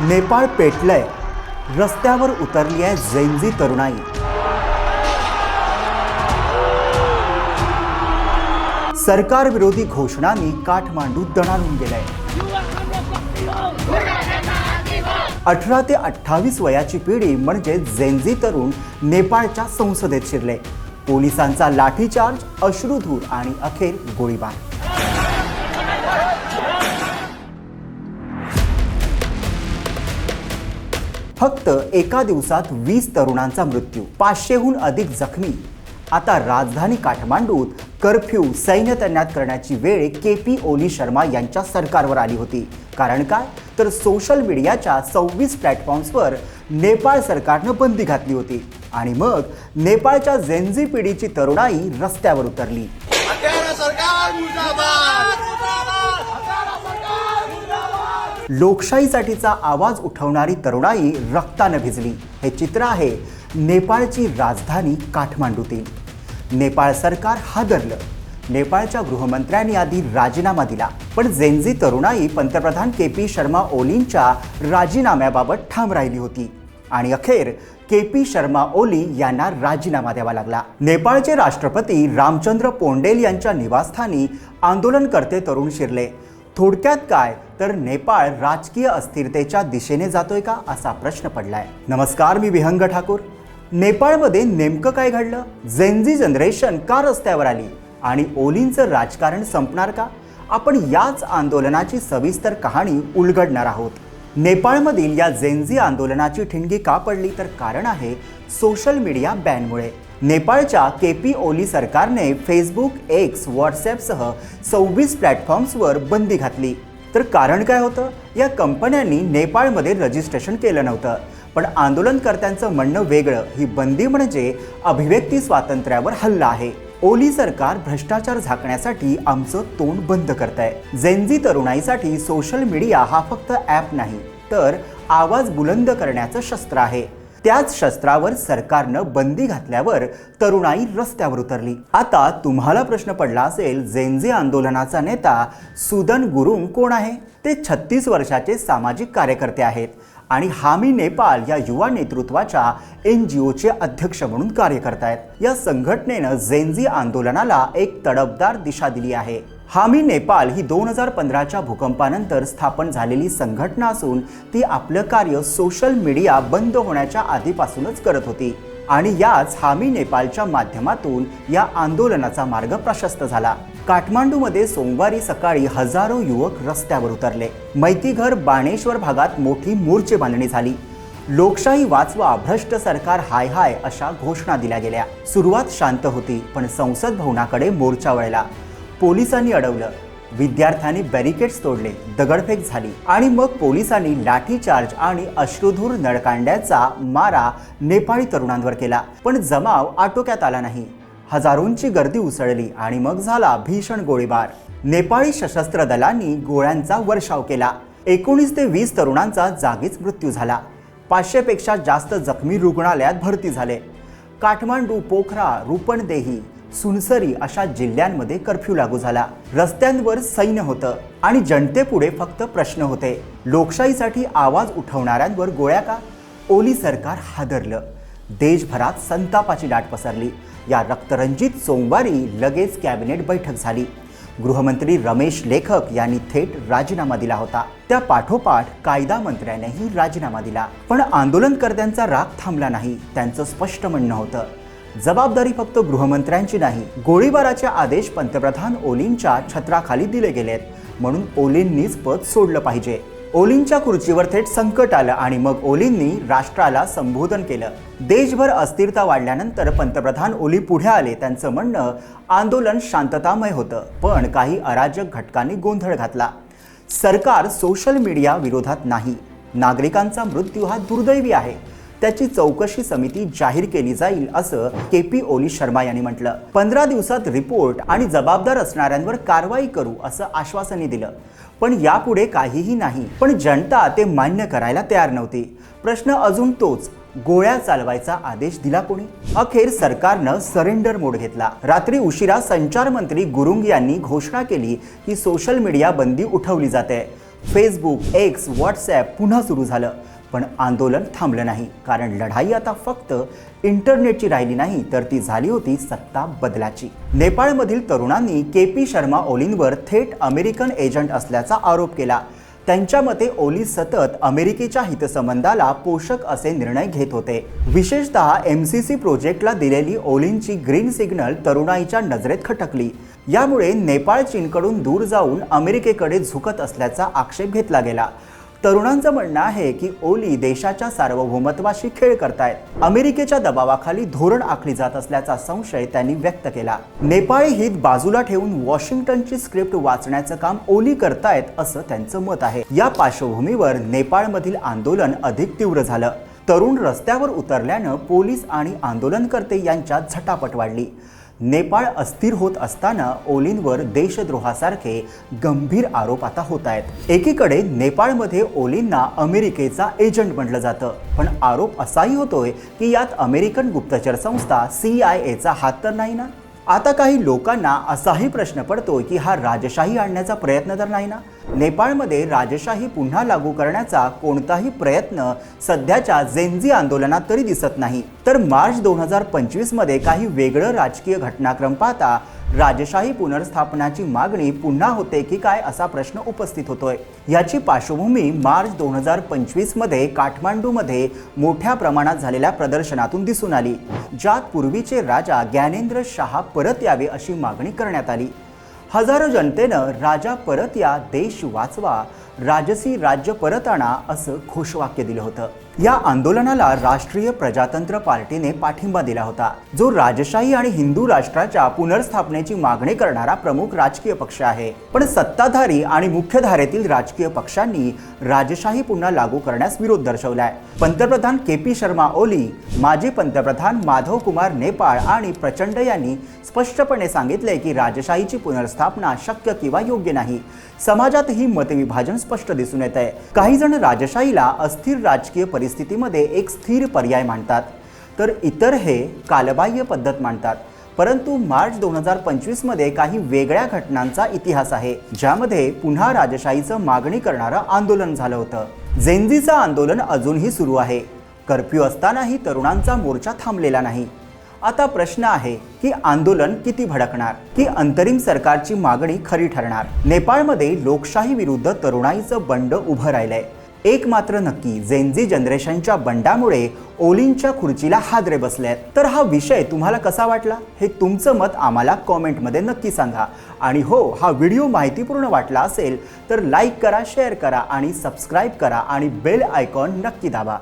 नेपाळ पेटलंय रस्त्यावर उतरली आहे जैनजी तरुणाई. सरकार विरोधी घोषणांनी काठमांडू दणाणून गेलाय. अठरा ते अठ्ठावीस वयाची पिढी म्हणजे झेंझी तरुण नेपाळच्या संसदेत शिरले. पोलिसांचा लाठीचार्ज अश्रुधूर आणि अखेर गोळीबार. फक्त एका दिवसात वीस तरुणांचा मृत्यू पाचशेहून अधिक जखमी. आता राजधानी काठमांडूत कर्फ्यू सैन्य तैनात करण्याची वेळ के पी ओली शर्मा यांच्या सरकारवर आली होती. कारण काय? तर सोशल मीडियाच्या सव्वीस प्लॅटफॉर्म्सवर नेपाळ सरकारनं बंदी घातली होती. आणि मग नेपाळच्या झेंझी पिढीची तरुणाई रस्त्यावर उतरली. सरकार लोकशाहीसाठीचा आवाज उठवणारी तरुणाई रक्तानं भिजली. हे चित्र आहे नेपाळची राजधानी काठमांडूतील. नेपाळ सरकार हादरलं. नेपाळच्या गृहमंत्र्यांनी आधी राजीनामा दिला. पण जेनजी तरुणाई पंतप्रधान के पी शर्मा ओलींच्या राजीनाम्याबाबत ठाम राहिली होती. आणि अखेर के पी शर्मा ओली यांना राजीनामा द्यावा लागला. नेपाळचे राष्ट्रपती रामचंद्र पोंडेल यांच्या निवासस्थानी आंदोलनकर्ते तरुण शिरले. थोडक्यात काय? तर नेपाळ राजकीय अस्थिरतेच्या दिशेने जातोय का? असा प्रश्न पडलाय. नमस्कार मी विहंग ठाकूर. नेपाळमध्ये नेमकं काय घडलं? जेनझी जनरेशन का रस्त्यावर आली? आणि ओलींचं राजकारण संपणार का? आपण याच आंदोलनाची सविस्तर कहाणी उलगडणार आहोत. नेपाळमधील या जेनझी आंदोलनाची ठिणगी का पडली? तर कारण आहे सोशल मीडिया बॅनमुळे नेपाळच्या के पी ओली सरकारने फेसबुक एक्स व्हॉट्सॲपसह सव्वीस प्लॅटफॉर्म्सवर बंदी घातली. तर कारण काय होतं? या कंपन्यांनी नेपाळमध्ये रजिस्ट्रेशन केलं नव्हतं. पण आंदोलनकर्त्यांचं म्हणणं वेगळं. ही बंदी म्हणजे अभिव्यक्ती स्वातंत्र्यावर हल्ला आहे. ओली सरकार भ्रष्टाचार झाकण्यासाठी आमचं तोंड बंद करत आहे झेंझी तरुणाईसाठी सोशल मीडिया हा फक्त ॲप नाही तर आवाज बुलंद करण्याचं शस्त्र आहे. त्याच शस्त्रावर सरकारनं बंदी घातल्यावर तरुणाई रस्त्यावर उतरली. आता तुम्हाला प्रश्न पडला असेल जेनजे आंदोलनाचा नेता सुदन गुरुंग कोण आहे? ते छत्तीस वर्षाचे सामाजिक कार्यकर्ते आहेत आणि हामी नेपाळ या युवा नेतृत्वाच्या एन जी ओचे अध्यक्ष म्हणून कार्य करतायत. या संघटनेनं झेंझी आंदोलनाला एक तडफदार दिशा दिली आहे. हामी नेपाल ही दोन हजार पंधराच्या भूकंपानंतर स्थापन झालेली संघटना असून ती आपलं कार्य सोशल मीडिया बंद होण्याच्या आधीपासूनच करत होती. आणि याच हामी नेपालच्या माध्यमातून या आंदोलनाचा मार्ग प्रशस्त झाला. काठमांडूमध्ये सोमवारी सकाळी हजारो युवक रस्त्यावर उतरले. मैतीघर बाणेश्वर भागात मोठी मोर्चे बांधणी झाली. लोकशाही वाचवा भ्रष्ट सरकार हाय हाय अशा घोषणा दिल्या गेल्या. सुरुवात शांत होती पण संसद भवनाकडे मोर्चा वळला. पोलिसांनी अडवलं. विद्यार्थ्यांनी बॅरिकेड्स तोडले दगडफेक झाली आणि मग पोलिसांनी लाठीचार्ज आणि अश्रुधूर नळकांड्याचा मारा नेपाळी तरुणांवर केला. पण जमाव आटोक्यात आला नाही. हजारोंची गर्दी उसळली आणि मग झाला भीषण गोळीबार. नेपाळी सशस्त्र दलांनी गोळ्यांचा वर्षाव केला. एकोणीस ते वीस तरुणांचा जागीच मृत्यू झाला. पाचशेपेक्षा जास्त जखमी रुग्णालयात भरती झाले. काठमांडू पोखरा रुपणदेही सुनसरी अशा जिल्ह्यांमध्ये कर्फ्यू लागू झाला. रस्त्यांवर सैन्य होतं आणि जनतेपुढे फक्त प्रश्न होते. लोकशाहीसाठी आवाज उठवणाऱ्यांवर गोळ्या का? ओली सरकार हादरलं. देशभरात संतापाची लाट पसरली. या रक्तरंजित सोमवारी लगेच कॅबिनेट बैठक झाली. गृहमंत्री रमेश लेखक यांनी थेट राजीनामा दिला होता. त्या पाठोपाठ कायदा मंत्र्यानेही राजीनामा दिला. पण आंदोलनकर्त्यांचा राग थांबला नाही त्यांचं स्पष्ट म्हणणं होतं. जबाबदारी फक्त गृहमंत्र्यांची नाही गोळीबाराचे आदेश पंतप्रधान ओलींच्या छत्राखाली दिले गेलेत. म्हणून ओलींनीच पद सोडलं पाहिजे. ओलींच्या खुर्चीवर थेट संकट आलं आणि मग ओलींनी राष्ट्राला संबोधन केलं. देशभर अस्थिरता वाढल्यानंतर पंतप्रधान ओली पुढे आले त्यांचं म्हणणं आंदोलन शांततामय होतं पण काही अराजक घटकांनी गोंधळ घातला. सरकार सोशल मीडिया विरोधात नाही. नागरिकांचा मृत्यू हा दुर्दैवी आहे. त्याची चौकशी समिती जाहीर केली जाईल असं के पी ओली शर्मा यांनी म्हटलं. पंधरा दिवसात रिपोर्ट आणि जबाबदार असणाऱ्यांवर कारवाई करू असं आश्वासनही दिलं. पण यापुढे काहीही नाही. पण जनता ते मान्य करायला तयार नव्हती. प्रश्न अजून तोच. गोळ्या चालवायचा आदेश दिला कोणी? अखेर सरकारनं सरेंडर मोड घेतला. रात्री उशिरा संचार मंत्री गुरुंग यांनी घोषणा केली की सोशल मीडिया बंदी उठवली जाते. फेसबुक एक्स व्हॉट्सॲप पुन्हा सुरू झालं. पण आंदोलन थांबलं नाही. कारण लढाई आता फक्त इंटरनेटची राहिली नाही तर ती झाली होती सत्ता बदलाची. नेपाळमधील तरुणांनी के पी शर्मा ओलींवर थेट अमेरिकन एजंट असल्याचा आरोप केला. त्यांच्या मते ओली सतत अमेरिकेच्या हितसंबंधाला पोषक असे निर्णय घेत होते. विशेषतः एम सी सी प्रोजेक्टला दिलेली ओलींची ग्रीन सिग्नल तरुणाईच्या नजरेत खटकली. यामुळे नेपाळ चीनकडून दूर जाऊन अमेरिकेकडे झुकत असल्याचा आक्षेप घेतला गेला. तरुणांचं म्हणणं आहे की ओली देशाच्या सार्वभौमत्वाशी खेळ करतायत. अमेरिकेच्या दबावाखाली धोरण आखली जात असल्याचा संशय त्यांनी व्यक्त केला. नेपाळी हित बाजूला ठेवून वॉशिंग्टनची स्क्रिप्ट वाचण्याचं काम ओली करतायत असं त्यांचं मत आहे. या पार्श्वभूमीवर नेपाळमधील आंदोलन अधिक तीव्र झालं. तरुण रस्त्यावर उतरल्यानं पोलीस आणि आंदोलनकर्ते यांच्यात झटापट वाढली. नेपाळ अस्थिर होत असताना ओलींवर देशद्रोहासारखे गंभीर आरोप आता होत आहेत एकीकडे नेपाळमध्ये ओलींना अमेरिकेचा एजंट म्हटलं जातं. पण आरोप असाही होतोय की यात अमेरिकन गुप्तचर संस्था सी आय एचा हात तर नाही ना? आता काही लोकांना असाही प्रश्न पडतो की हा राजशाही आणण्याचा प्रयत्न तर नाही ना? नेपाळमध्ये राजशाही पुन्हा लागू करण्याचा कोणताही प्रयत्न सध्याच्या जेन्झी आंदोलनात तरी दिसत नाही. तर मार्च दोन हजार पंचवीसमध्ये काही वेगळं राजकीय घटनाक्रम पाहता राजशाही पुनर्स्थापनाची मागणी पुन्हा होते की काय असा प्रश्न उपस्थित होतोय. याची पार्श्वभूमी मार्च दोन हजार पंचवीसमध्ये काठमांडूमध्ये मोठ्या प्रमाणात झालेल्या प्रदर्शनातून दिसून आली ज्यात पूर्वीचे राजा ज्ञानेंद्र शहा परत यावे अशी मागणी करण्यात आली. हजारो जनतेनं राजा परत या देश वाचवा राजसी राज्य परत आणा असं घोषवाक्य दिलं होतं. या आंदोलनाला राष्ट्रीय प्रजातंत्र पार्टीने पाठिंबा दिला होता जो राजशाही आणि हिंदू राष्ट्राच्या पुनर्स्थापनेची मागणी करणारा प्रमुख राजकीय पक्ष आहे. पण सत्ताधारी आणि मुख्यधारेतील राजकीय पक्षांनी राजशाही पुन्हा लागू करण्यास विरोध दर्शवलाय. पंतप्रधान के पी शर्मा ओली माजी पंतप्रधान माधव कुमार नेपाळ आणि प्रचंड यांनी स्पष्टपणे सांगितले की राजशाहीची पुनर्स्थापना शक्य किंवा योग्य नाही. समाजातही मतविभाजन स्पष्ट दिसून येत आहे काही जण राजशाहीला अस्थिर राजकीय परिस्थितीमध्ये एक स्थिर पर्याय मानतात तर इतर हे कालबाह्य पद्धत मानतात परंतु मार्च दोन हजार पंचवीसमध्ये काही वेगळ्या घटनांचा इतिहास आहे ज्यामध्ये पुन्हा राजशाहीचं मागणी करणारं आंदोलन झालं होतं. जेंजीचं आंदोलन अजूनही सुरू आहे. कर्फ्यू असतानाही तरुणांचा मोर्चा थांबलेला नाही. आता प्रश्न आहे की आंदोलन किती भडकणार? की अंतरिम सरकारची मागणी खरी ठरणार? नेपाळमध्ये लोकशाही विरुद्ध तरुणाईचं बंड उभं राहिलंय. एक मात्र नक्की जेनझी जनरेशनच्या बंडामुळे ओलींच्या खुर्चीला हादरे बसले आहेत. तर हा विषय तुम्हाला कसा वाटला? हे तुमचं मत आम्हाला कॉमेंटमध्ये नक्की सांगा. आणि हो हा व्हिडिओ माहितीपूर्ण वाटला असेल तर लाईक करा शेअर करा आणि सबस्क्राईब करा आणि बेल आयकॉन नक्की दाबा.